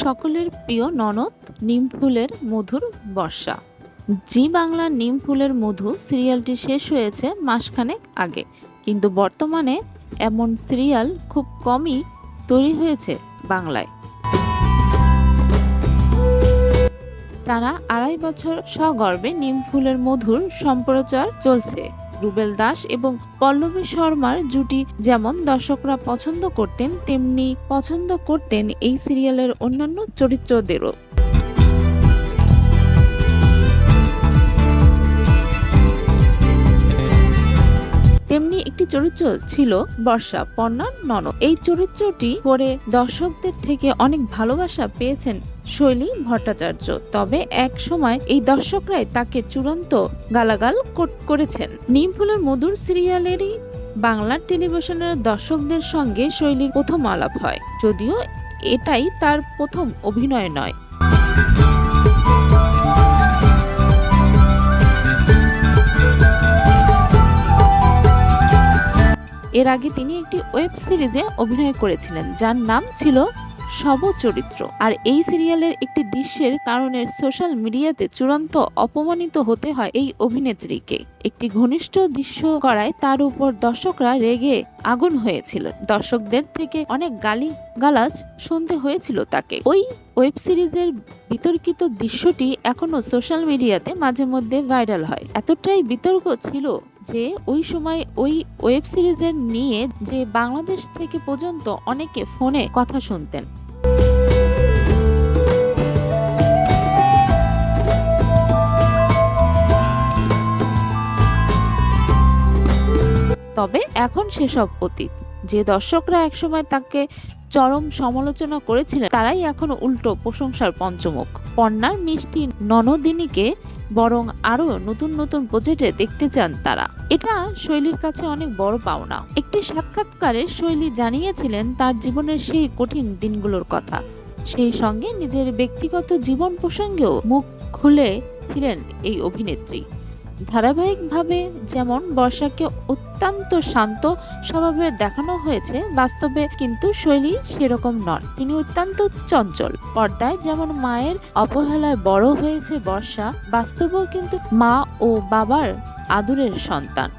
সকলের প্রিয় ননদ নিম ফুলের মধুর বর্ষা। জি বাংলার নিম ফুলের মধু সিরিয়ালটি শেষ হয়েছে মাসখানেক আগে, কিন্তু বর্তমানে এমন সিরিয়াল খুব কমই তৈরি হয়েছে বাংলায়। টানা আড়াই বছর সগর্বে নিম ফুলের মধুর সম্প্রচার চলছে। রুবেল দাস এবং পল্লবী শর্মার জুটি যেমন দর্শকরা পছন্দ করতেন, তেমনি পছন্দ করতেন এই সিরিয়ালের অন্যান্য চরিত্রদেরও। চরিত্র ছিল বর্ষা পর্ণার নন এই চরিত্রটি করে দর্শকদের থেকে অনেক ভালোবাসা পেয়েছেন শৈলী ভট্টাচার্য। তবে এক সময় এই দর্শকরাই তাকে চূড়ান্ত গালাগাল কর- করেছেন। নিমফুলের মধুর সিরিয়ালেরই বাংলার টেলিভিশনের দর্শকদের সঙ্গে শৈলীর প্রথম আলাপ হয়। যদিও এটাই তার প্রথম অভিনয় নয়। এর আগে তিনি একটি ওয়েব সিরিজে অভিনয় করেছিলেন, যার নাম ছিল সব চরিত্র আর এই সিরিয়ালের একটি দৃশ্যের কারণে সোশ্যাল মিডিয়াতে চূড়ান্ত অপমানিত হতে হয় এই অভিনেত্রীকে। একটি ঘনিষ্ঠ দৃশ্য করায় তার উপর দর্শকরা রেগে আগুন হয়েছিল। দর্শকদের থেকে অনেক গালি গালাজ শুনতে হয়েছিল তাকে। ওই ওয়েব সিরিজের বিতর্কিত দৃশ্যটি এখনও সোশ্যাল মিডিয়াতে মাঝে মধ্যে ভাইরাল হয়। এতটাই বিতর্ক ছিল যে ওই সময় ওই ওয়েব সিরিজের নিয়ে যে বাংলাদেশ থেকে পর্যন্ত অনেকে ফোনে কথা শুনতেন। তবে এখন সেসব অতীত, যে দর্শকরা একসময় তাকে চরম সমালোচনা করেছিলেন, তারাই এখন উল্টো প্রশংসার পঞ্চমুখ। পণ্যার মিষ্টি ননদিনীকে বরং আরও নতুন নতুন প্রজেক্টে দেখতে চান তারা। এটা শৈলীর কাছে অনেক বড় পাওনা। একটি সাক্ষাৎকারে শৈলী জানিয়েছিলেন তার জীবনের সেই কঠিন দিনগুলোর কথা। সেই সঙ্গে নিজের ব্যক্তিগত জীবন প্রসঙ্গেও মুখ খুলে ছিলেন এই অভিনেত্রী। ধারাবাহিকভাবে যেমন বর্ষাকে অত্যন্ত শান্ত স্বভাবে দেখানো হয়েছে, বাস্তবে কিন্তু শৈলী সেরকম নন। তিনি অত্যন্ত চঞ্চল। পর্দায় যেমন মায়ের অবহেলায় বড় হয়েছে বর্ষা, বাস্তবেও কিন্তু মা ও বাবার আদুরের সন্তান।